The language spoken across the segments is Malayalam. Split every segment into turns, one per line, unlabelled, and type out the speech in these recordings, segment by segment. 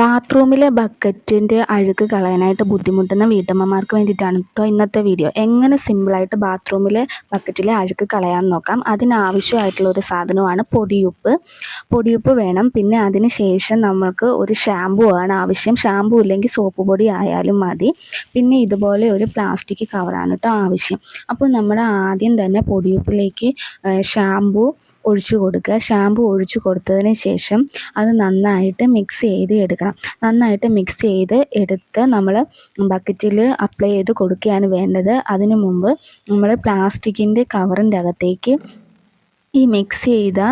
ബാത്റൂമിലെ ബക്കറ്റിന്റെ അഴുക്ക് കളയാനായിട്ട് ബുദ്ധിമുട്ടുന്ന വീട്ടമ്മമാർക്ക് വേണ്ടിയിട്ടാണ് കേട്ടോ ഇന്നത്തെ വീഡിയോ. എങ്ങനെ സിമ്പിളായിട്ട് ബാത്റൂമിലെ ബക്കറ്റിലെ അഴുക്ക് കളയാൻ നോക്കാം. അതിനാവശ്യമായിട്ടുള്ള ഒരു സാധനമാണ് പൊടിയുപ്പ്. പൊടിയുപ്പ് വേണം. പിന്നെ അതിന് ശേഷം നമ്മൾക്ക് ഒരു ഷാമ്പു ആണ് ആവശ്യം. ഷാമ്പു ഇല്ലെങ്കിൽ സോപ്പ് പൊടി ആയാലും മതി. പിന്നെ ഇതുപോലെ ഒരു പ്ലാസ്റ്റിക് കവറാണ് കേട്ടോ ആവശ്യം. അപ്പോൾ നമ്മൾ ആദ്യം തന്നെ പൊടിയുപ്പിലേക്ക് ഷാമ്പു ഒഴിച്ചു കൊടുക്കുക. ഷാമ്പു ഒഴിച്ചു കൊടുത്തതിന് ശേഷം അത് നന്നായിട്ട് മിക്സ് ചെയ്ത് നന്നായിട്ട് മിക്സ് ചെയ്ത് എടുത്ത് നമ്മൾ ബക്കറ്റിൽ അപ്ലൈ ചെയ്ത് കൊടുക്കുകയാണ് വേണ്ടത്. അതിന് മുമ്പ് നമ്മൾ പ്ലാസ്റ്റിക്കിന്റെ കവറിന്റെ അകത്തേക്ക് ഈ മിക്സ് ചെയ്ത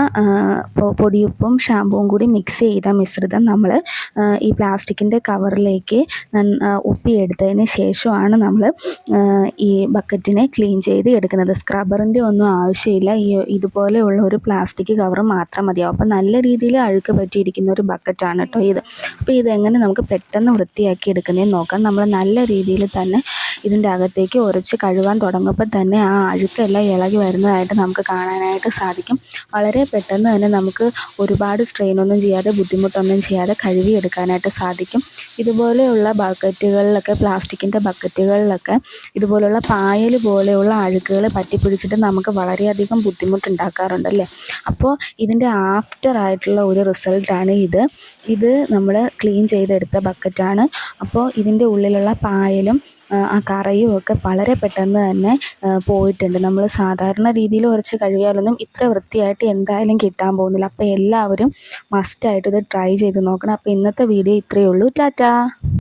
പൊടിയുപ്പും ഷാമ്പുവും കൂടി മിക്സ് ചെയ്ത മിശ്രിതം നമ്മൾ ഈ പ്ലാസ്റ്റിക്കിന്റെ കവറിലേക്ക് ഉപ്പിയെടുത്തതിന് ശേഷമാണ് നമ്മൾ ഈ ബക്കറ്റിനെ ക്ലീൻ ചെയ്ത് എടുക്കുന്നത്. സ്ക്രബറിന്റെ ഒന്നും ആവശ്യമില്ല. ഈ ഇതുപോലെയുള്ള ഒരു പ്ലാസ്റ്റിക് കവർ മാത്രം മതിയാവും അപ്പോൾ നല്ല രീതിയിൽ അഴുക്ക് പറ്റിയിരിക്കുന്ന ഒരു ബക്കറ്റാണ് കേട്ടോ ഇത്. അപ്പോൾ ഇതെങ്ങനെ നമുക്ക് പെട്ടെന്ന് വൃത്തിയാക്കി എടുക്കുന്നതെന്ന് നോക്കാം. നമ്മൾ നല്ല രീതിയിൽ തന്നെ ഇതിന്റെ അകത്തേക്ക് ഉരച്ച് കഴുകാൻ തുടങ്ങുമ്പോൾ തന്നെ ആ അഴുക്കെല്ലാം ഇളകി വരുന്നതായിട്ട് നമുക്ക് കാണാനായിട്ട് സാധിക്കും വളരെ പെട്ടെന്ന് തന്നെ നമുക്ക് ഒരുപാട് സ്ട്രെയിൻ ഒന്നും ചെയ്യാതെ ബുദ്ധിമുട്ടൊന്നും ചെയ്യാതെ കഴുകിയെടുക്കാനായിട്ട് സാധിക്കും. ഇതുപോലെയുള്ള ബക്കറ്റുകളിലൊക്കെ പ്ലാസ്റ്റിക്കിന്റെ ബക്കറ്റുകളിലൊക്കെ ഇതുപോലുള്ള പായൽ പോലെയുള്ള അഴുക്കുകൾ പറ്റിപ്പിടിച്ചിട്ട് നമുക്ക് വളരെയധികം ബുദ്ധിമുട്ടുണ്ടാക്കാറുണ്ടല്ലേ? അപ്പോൾ ഇതിന്റെ ആഫ്റ്റർ ആയിട്ടുള്ള ഒരു റിസൾട്ടാണ് ഇത്. ഇത് നമ്മൾ ക്ലീൻ ചെയ്തെടുത്ത ബക്കറ്റാണ് അപ്പോൾ ഇതിന്റെ ഉള്ളിലുള്ള പായലും ആ കറയും ഒക്കെ വളരെ പെട്ടെന്ന് തന്നെ പോയിട്ടുണ്ട്. നമ്മൾ സാധാരണ രീതിയിൽ ഉരച്ച് കഴുകിയാലൊന്നും ഇത്ര വൃത്തിയായിട്ട് എന്തായാലും കിട്ടാൻ പോകുന്നില്ല. അപ്പോൾ എല്ലാവരും മസ്റ്റായിട്ട് ഇത് ട്രൈ ചെയ്ത് നോക്കണം. അപ്പോൾ ഇന്നത്തെ വീഡിയോ ഇത്രയേ ഉള്ളൂ. ടാറ്റാ!